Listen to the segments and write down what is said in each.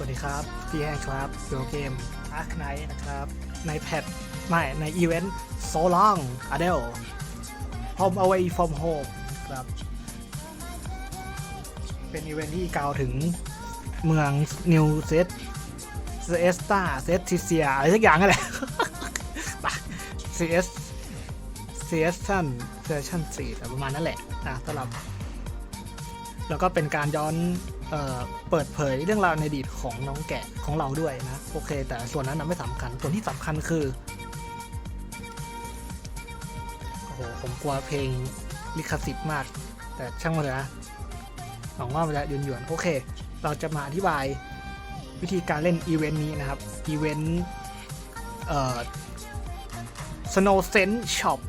สวัสดีครับ พี่แห้งครับโยเกมอาร์คไนนะครับ ในแพทไม่ในอีเวนต์ so long Adele home away from home ครับ เป็นอีเวนต์ที่กล่าวถึงเมืองนิวเซตเซสตาเซสทิเซียอะไรสักอย่างนั่นแหละเซสเซสชั่นเซสชั่นสี่ประมาณนั้นแหละนะสำหรับ แล้วก็เป็นการย้อน เเปิดเผยเรื่องราวในอดีตของน้องแกะของเราด้วยนะโอเค แต่ส่วนนั้นนะไม่สำคัญส่วนที่สำคัญคือโอ้โหผมกลัวเพลงลิขสิทธิ์มาก แต่ช่างมันเถอะนะหวังว่ามันจะยืนหยวนๆโอเค เราจะมาอธิบายวิธีการเล่นอีเวนต์นี้นะครับอีเวนต์เอ่อ Snow Sense Shop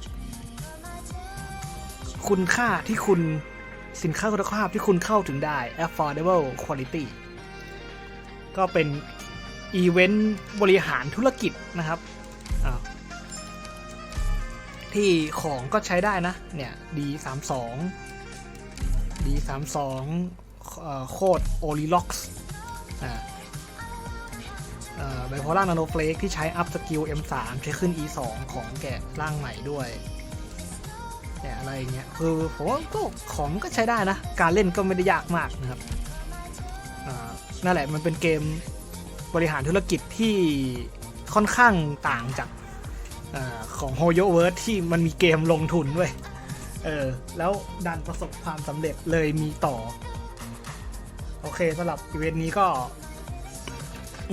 คุณค่าที่คุณ สินค้าคุณภาพที่คุณเข้าถึงได้ affordable quality ก็เป็นอีเวนต์บริหารธุรกิจนะครับที่ของก็ใช้ได้นะ เนี่ย D32 D32 เอ่อโคด o l i l o x อ่าไบโพล่านาโนเฟลกที่ใช้ up skill M3 ใช้ขึ้น E2 ของแกะร่างใหม่ด้วย เนี่ยอะไรอย่างเงี้ยคือผมว่าก็ของก็ใช้ได้นะ การเล่นก็ไม่ได้ยากมากนะครับนั่นแหละมันเป็นเกมบริหารธุรกิจที่ค่อนข้างต่างจากอของโฮโยเวิร์ที่มันมีเกมลงทุนด้วยเออแล้วดันประสบความสำเร็จเลยมีต่อ โอเคสำหรับอีเวนต์นี้ก็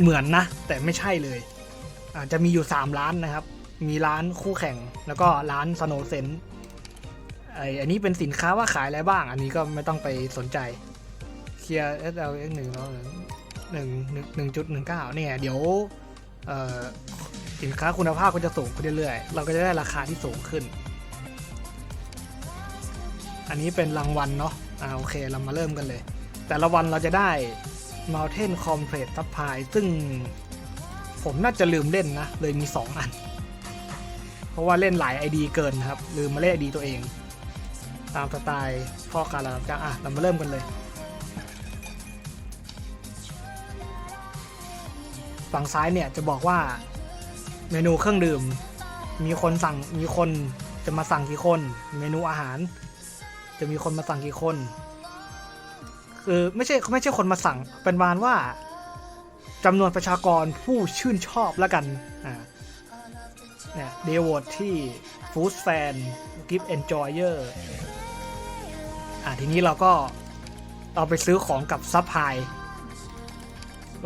เหมือนนะ แต่ไม่ใช่เลยอาจจะมีอยู่ 3 ร้านนะครับ มีร้านคู่แข่งแล้วก็ร้านสโนเซน ไออันนี้เป็นสินค้าว่าขายอะไรบ้าง อันนี้ก็ไม่ต้องไปสนใจ เคลียร์ SLX หนึ่งเนาะหนึ่งหนึ่งหนึ่งจุดหนึ่งเก้าเนี่ยเดี๋ยวสินค้าคุณภาพก็จะสูงขึ้นเรื่อยๆ เราก็จะได้ราคาที่สูงขึ้น อันนี้เป็นรางวัลเนาะอ่าโอเคเรามาเริ่มกันเลย แต่ละวันเราจะได้ Mountain Complete Supply ซึ่งผมน่าจะลืมเล่นนะ เลยมี 2 อัน เพราะว่าเล่นหลาย ID เกินครับ ลืมมาเล่น ID ตัวเอง ตามสไตล์พ่อการรับจ้างอะ เรามาเริ่มกันเลย ฝั่งซ้ายเนี่ยจะบอกว่าเมนูเครื่องดื่ม มีคนสั่งมีคนจะมาสั่งกี่คน เมนูอาหาร จะมีคนมาสั่งกี่คน คือไม่ใช่ไม่ใช่คนมาสั่งเป็นบานว่าจำนวนประชากรผู้ชื่นชอบแล้วกัน อ่า เนี่ยเดวดที่ฟู้ดแฟนกิฟต์เอนจอยเออร์ อ่าทีนี้เราก็เอาไปซื้อของกับซัพพลาย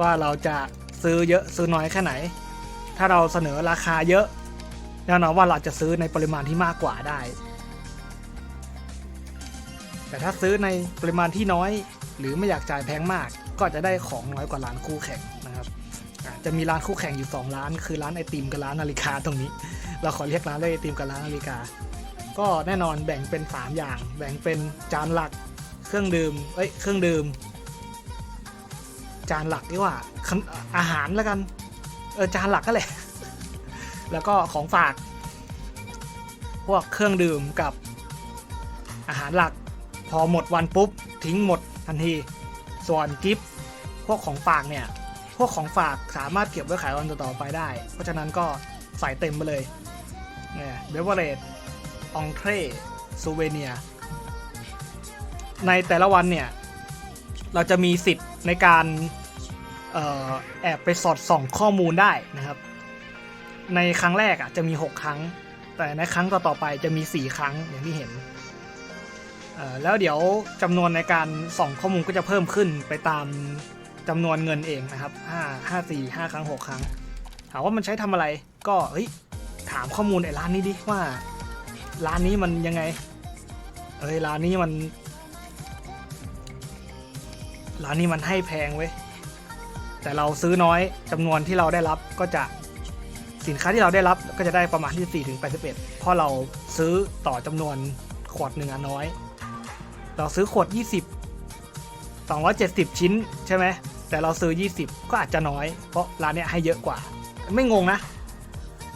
ว่าเราจะซื้อเยอะซื้อน้อยแค่ไหน ถ้าเราเสนอราคาเยอะแน่นอนว่าเราจะซื้อในปริมาณที่มากกว่าได้ แต่ถ้าซื้อในปริมาณที่น้อย หรือไม่อยากจ่ายแพงมาก ก็จะได้ของน้อยกว่าร้านคู่แข่งนะครับจะมีร้านคู่แข่งอยู่ 2 ร้าน คือร้านไอติมกับร้านนาฬิกาตรงนี้ เราขอเรียกร้านไอติมกับร้านนาฬิกา ก็แน่นอนแบ่งเป็น 3 อย่าง แบ่งเป็นจานหลักเครื่องดื่มเอ้ยเครื่องดื่ม จานหลักดีกว่าอาหารแล้วกันเออจานหลักก็แหละ แล้วก็ของฝาก พวกเครื่องดื่มกับอาหารหลัก พอหมดวันปุ๊บ ทิ้งหมดทันที ส่วนกิฟต์พวกของฝากเนี่ย พวกของฝากสามารถเก็บไว้ขายวันต่อๆไปได้ เพราะฉะนั้นก็ใส่เต็มไปเลยเนี่ยเบเวอเรจ องเทรซูเวเนีย ในแต่ละวันเนี่ย เราจะมีสิทธิ์ในการออแอบไปสอดส่องข้อมูลได้นะครับ ในครั้งแรกอะจะมี 6 ครั้ง แต่ในครั้งต่อๆไปจะมี 4 ครั้งอย่างที่เห็น แล้วเดี๋ยวจำนวนในการส่องข้อมูลก็จะเพิ่มขึ้นไปตามจำนวนเงินเองนะครับ 5 5 4 5 ครั้ง 6 ครั้ง ถามว่ามันใช้ทำอะไร ก็เฮ้ยถามข้อมูลไอ้ร้านนี้ดิว่า ร้านนี้มันยังไงเอ้ยร้านนี้มันร้านนี้มันให้แพงเว้ยแต่เราซื้อน้อยจำนวนที่เราได้รับก็จะสินค้าที่เราได้รับก็จะได้ประมาณที่ 4 ถึง 81 เพราะเราซื้อต่อจำนวนขวดหนึ่งอน้อย เราซื้อขวด 20 270 ชิ้นใช่ไหมแต่เราซื้อ 20 ก็อาจจะน้อย เพราะร้านเนี้ยให้เยอะกว่า ไม่งงนะ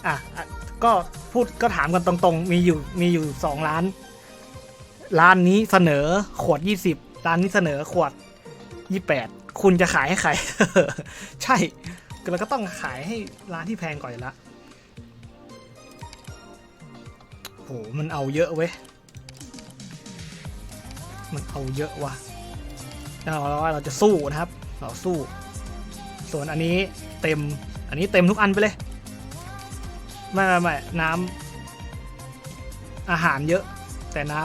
อะอะก็ พูดก็ถามกันตรงๆ มีอยู่มีอยู่2ร้าน ร้านนี้เสนอขวด20ร้านนี้เสนอขวด28คุณจะขายให้ใคร ใช่เราก็ต้องขายให้ร้านที่แพงก่อนละโหมันเอาเยอะเว้ย มันเอาเยอะว่ะเราเราจะสู้นะครับ เราสู้ ส่วนอันนี้เต็ม อันนี้เต็มทุกอันไปเลย ไม่ไม่ไม่น้ำอาหารเยอะ แต่น้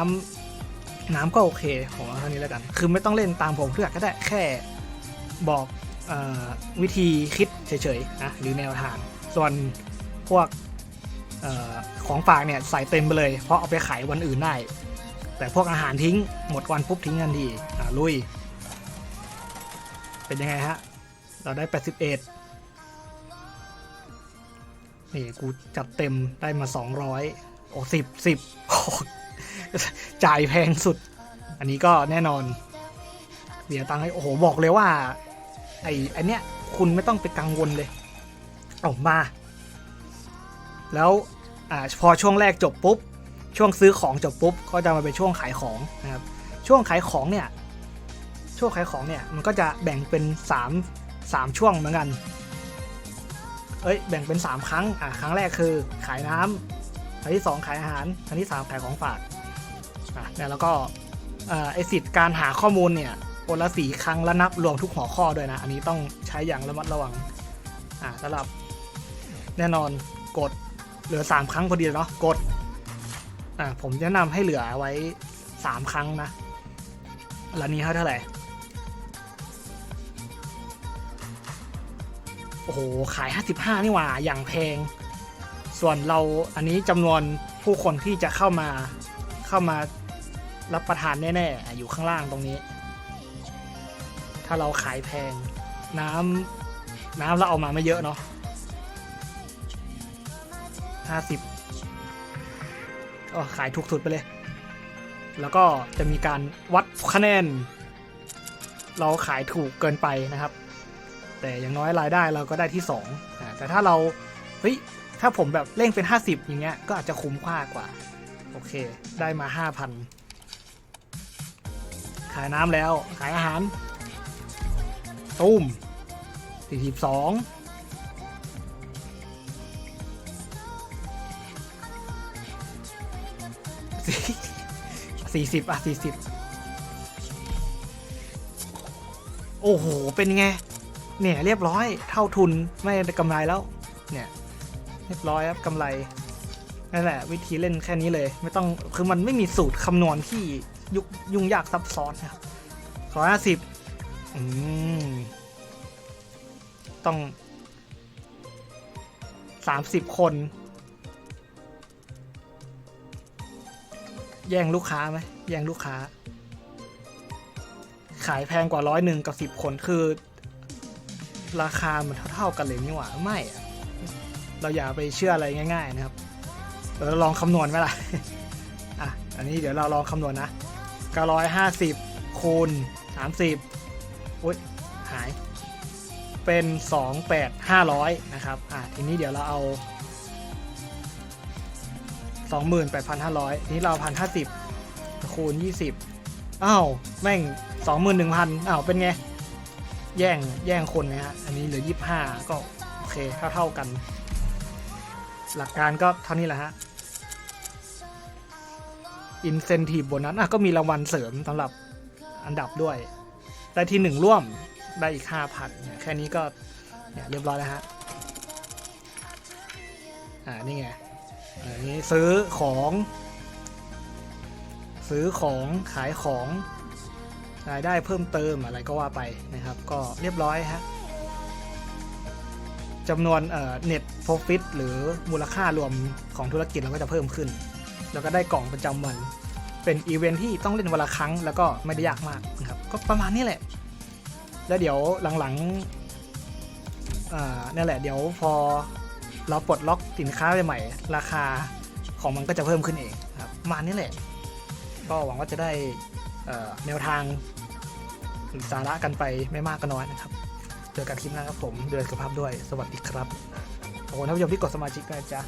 ำน้ำก็โอเคผมเอาเท่านี้แล้วกัน คือไม่ต้องเล่นตามผมเพื่อก็ได้แค่บอกอวิธีคิดเฉยๆนะหรือแนวทาง ส่วนพวกอของฝากเนี่ยใส่เต็มไปเลย เพราะเอาไปขายวันอื่นได้ แต่พวกอาหารทิ้งหมดวันปุ๊บทิ้งทันทีลุย เป็นยังไงฮะ เราได้ 81 นี่กูจัดเต็มได้มา 200 โอ้สิบสิบโอ้จ่ายแพงสุด อันนี้ก็แน่นอน เดี๋ยวตังค์ให้ โอ้โห บอกเลยว่า ไอ้อันเนี้ย คุณไม่ต้องไปกังวลเลย ออกมา แล้วอ่าพอช่วงแรกจบปุ๊บ ช่วงซื้อของจบปุ๊บ ก็จะมาเป็นช่วงขายของนะครับ ช่วงขายของเนี่ย ช่วงขายของเนี่ย มันก็จะแบ่งเป็น 3 3 ช่วงเหมือนกัน เอ้ยแบ่งเป็น 3 ครั้งอะครั้งแรกคือขายน้ำครั้งที่ 2 ขายอาหารครั้งที่ 3 ขายของฝากอะเนี่ยแล้วก็เอ่อไอสิทธิ์การหาข้อมูลเนี่ยคนละสีครั้งและนับรวมทุกหัวข้อด้วยนะ อันนี้ต้องใช้อย่างระมัดระวังอะสำหรับแน่นอนกดเหลือ 3 ครั้งพอดีเนาะกดอะผมแนะนำให้เหลือไว้ 3 ครั้งนะแล้วนี้เท่าไหร่ อ้โห ขาย 55 นี่หว่า อย่างแพง ส่วนเราอันนี้จำนวนผู้คนที่จะเข้ามาเข้ามารับประทานแน่ๆ อยู่ข้างล่างตรงนี้ ถ้าเราขายแพง น้ำน้ำเราเอามาไม่เยอะเนาะ50ก็ขายถูกสุดไปเลย แล้วก็จะมีการวัดคะแนน เราขายถูกเกินไปนะครับ แต่อย่างน้อยรายได้เราก็ได้ที่2อ่าแต่ถ้าเราเฮ้ยถ้าผมแบบเร่งเป็น 50 อย่างเงี้ยก็อาจจะคุ้มค่ากว่า โอเค ได้มา 5,000 ขายน้ำแล้วขายอาหาร ตุ้ม42สี่สิบอะสี่สิบโอ้โห เป็นไง เนี่ยเรียบร้อยเท่าทุนไม่กำไรแล้ว เนี่ยเรียบร้อยครับกำไรนั่นแหละ วิธีเล่นแค่นี้เลย ไม่ต้องคือมันไม่มีสูตรคำนวณที่ยุยุ่งยากซับซ้อนนะครับขอห้าสิบอืมต้องสามสิบคน แย่งลูกค้าไหมแย่งลูกค้า ขายแพงกว่าร้อยหนึ่งกับสิบคนคือ ราคามันเท่าๆกันเลยนี่หว่าไม่เราอย่าไปเชื่ออะไรง่าย ๆ นะครับเดี๋ยวเราลองคำนวณไหมล่ะอะอันนี้เดี๋ยวเราลองคำนวณนะ950คูณ30อุ้ยหาย เป็น 28,500 นะครับ อะทีนี้เดี๋ยวเราเอา 28,500 ทีนี้เราพันห้าสิบคูณ 20 อ้าว แม่ง 21,000 อ้าว เป็นไง แย่งแย่งคนนะฮะ อันนี้เหลือ 25 ก็โอเคเท่าเท่ากัน หลักการก็เท่านี้แหละฮะ incentive บนนั้นอะก็มีรางวัลเสริมสำหรับอันดับด้วย ได้ที่หนึ่งร่วมได้อีก 5,000เนี่ยแค่นี้ก็เนี่ยเรียบร้อยแล้วฮะ อ่า นี่ไงอันนี้ซื้อของ ซื้อของขายของ รายได้เพิ่มเติมอะไรก็ว่าไปนะครับ ก็เรียบร้อยฮะจำนวนเอ่อ net profit หรือมูลค่ารวมของธุรกิจเราก็จะเพิ่มขึ้น แล้วก็ได้กล่องประจำวัน เป็นอีเวนท์ที่ต้องเล่นวันละครั้ง แล้วก็ไม่ได้ยากมากนะครับ ก็ประมาณนี้แหละ แล้วเดี๋ยวหลังๆนี่นแหละ เดี๋ยวพอเราปลดล็อกสินค้าใหม่ๆราคาของมันก็จะเพิ่มขึ้นเองครับมาณนี้แหละ ก็หวังว่าจะได้ แนวทางหรือสาระกันไปไม่มากก็น้อยนะครับเจอกันคลิปหน้าครับผมเดือนสุขภาพด้วยสวัสดีครับขอบคุณท่านผู้ชมที่กดสมาชิกด้วยนะจ๊ะ